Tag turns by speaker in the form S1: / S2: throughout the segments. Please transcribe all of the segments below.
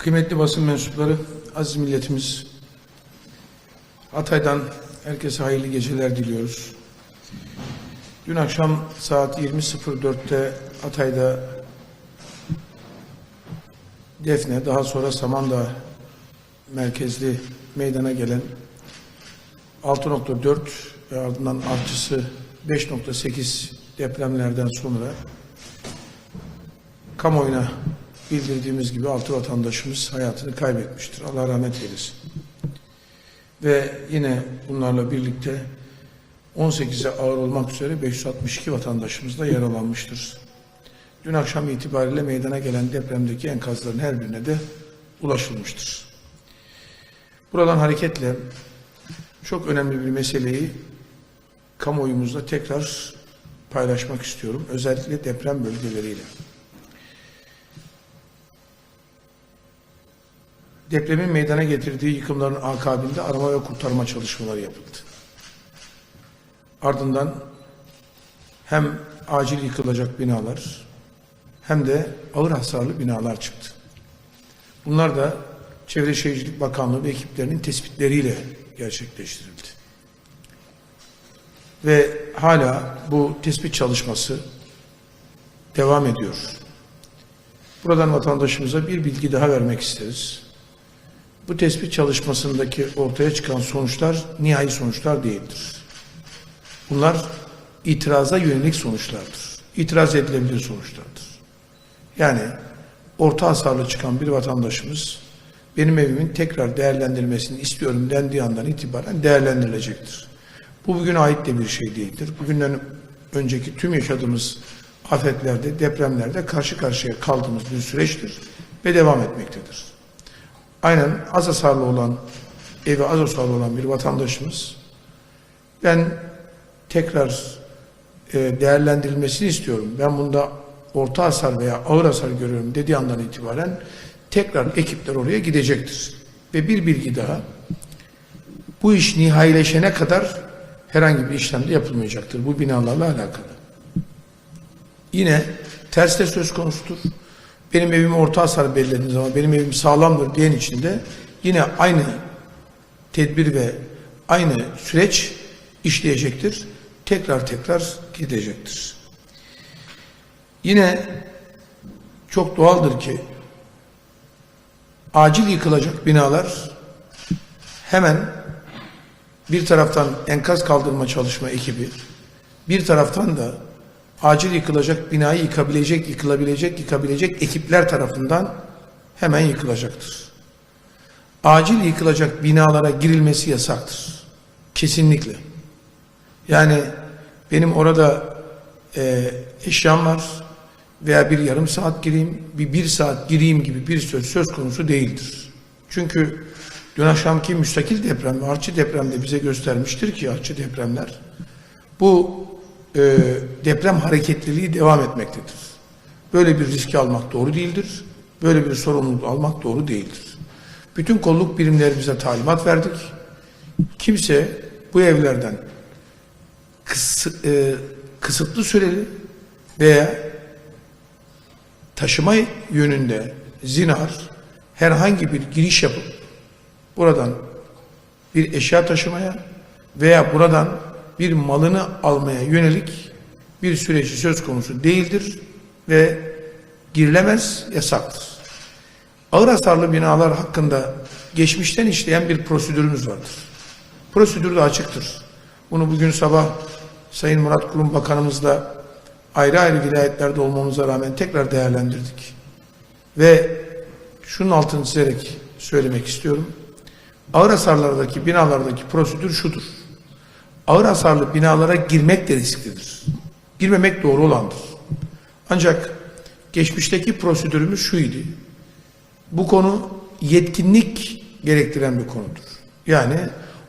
S1: Kıymetli basın mensupları, aziz milletimiz, Hatay'dan herkese hayırlı geceler diliyoruz. Dün akşam saat 20.04'te Hatay'da Defne, daha sonra Samandağ merkezli meydana gelen 6.4 ve ardından artçısı 5.8 depremlerden sonra kamuoyuna bildirdiğimiz gibi altı vatandaşımız hayatını kaybetmiştir. Allah rahmet eylesin. Ve yine bunlarla birlikte 18'e ağır olmak üzere 562 vatandaşımız da yaralanmıştır. Dün akşam itibariyle meydana gelen depremdeki enkazların her birine de ulaşılmıştır. Buradan hareketle çok önemli bir meseleyi kamuoyumuzda tekrar paylaşmak istiyorum. Özellikle deprem bölgeleriyle. Depremin meydana getirdiği yıkımların akabinde arama ve kurtarma çalışmaları yapıldı. Ardından hem acil yıkılacak binalar hem de ağır hasarlı binalar çıktı. Bunlar da Çevre Şehircilik Bakanlığı ve ekiplerinin tespitleriyle gerçekleştirildi. Ve hala bu tespit çalışması devam ediyor. Buradan vatandaşımıza bir bilgi daha vermek isteriz. Bu tespit çalışmasındaki ortaya çıkan sonuçlar nihai sonuçlar değildir. Bunlar itiraza yönelik sonuçlardır. İtiraz edilebilir sonuçlardır. Yani orta hasarlı çıkan bir vatandaşımız benim evimin tekrar değerlendirilmesini istiyorum dendiği andan itibaren değerlendirilecektir. Bu bugüne ait de bir şey değildir. Bugünden önceki tüm yaşadığımız afetlerde, depremlerde karşı karşıya kaldığımız bir süreçtir ve devam etmektedir. Aynen az hasarlı olan, evi az hasarlı olan bir vatandaşımız ben tekrar e, değerlendirilmesini istiyorum. Ben bunda orta hasar veya ağır hasar görüyorum dediği andan itibaren tekrar ekipler oraya gidecektir. Ve bir bilgi daha, bu iş nihayileşene kadar herhangi bir işlem de yapılmayacaktır. Bu binalarla alakalı. Yine ters de söz konusudur. Benim evim orta hasar belirlediğiniz zaman benim evim sağlamdır diyen için de yine aynı tedbir ve aynı süreç işleyecektir. Tekrar tekrar gidecektir. Yine çok doğaldır ki acil yıkılacak binalar hemen bir taraftan enkaz kaldırma çalışma ekibi, bir taraftan da acil yıkılacak binayı yıkabilecek, yıkılabilecek, yıkabilecek ekipler tarafından hemen yıkılacaktır. Acil yıkılacak binalara girilmesi yasaktır. Kesinlikle. Yani benim orada e, eşyam var veya bir yarım saat gireyim, bir bir saat gireyim gibi bir söz söz konusu değildir. Çünkü dün akşamki müstakil deprem ve artçı depremde bize göstermiştir ki artçı depremler bu e, deprem hareketliliği devam etmektedir. Böyle bir riski almak doğru değildir. Böyle bir sorumluluk almak doğru değildir. Bütün kolluk birimlerimize talimat verdik. Kimse bu evlerden kıs, e, kısıtlı süreli veya taşıma yönünde zinar herhangi bir giriş yapıp buradan bir eşya taşımaya veya buradan bir malını almaya yönelik bir süreci söz konusu değildir ve girilemez yasaktır. Ağır hasarlı binalar hakkında geçmişten işleyen bir prosedürümüz vardır. Prosedür de açıktır. Bunu bugün sabah Sayın Murat Kurum Bakanımızla ayrı ayrı vilayetlerde olmamıza rağmen tekrar değerlendirdik. Ve şunun altını çizerek söylemek istiyorum. Ağır hasarlardaki binalardaki prosedür şudur. Ağır hasarlı binalara girmek de risklidir. Girmemek doğru olandır. Ancak geçmişteki prosedürümüz şuydu. Bu konu yetkinlik gerektiren bir konudur. Yani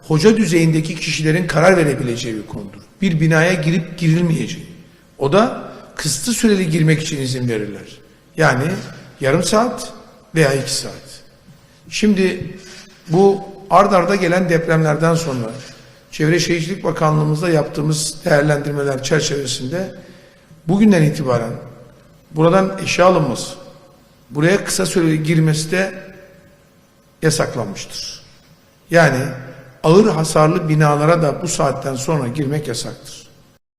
S1: hoca düzeyindeki kişilerin karar verebileceği bir konudur. Bir binaya girip girilmeyeceği. O da kısıtlı süreli girmek için izin verirler. Yani yarım saat veya iki saat. Şimdi bu ard arda gelen depremlerden sonra Çevre Şehircilik Bakanlığımızda yaptığımız değerlendirmeler çerçevesinde bugünden itibaren buradan eşya alınması, buraya kısa süreli girmesi de yasaklanmıştır. Yani ağır hasarlı binalara da bu saatten sonra girmek yasaktır.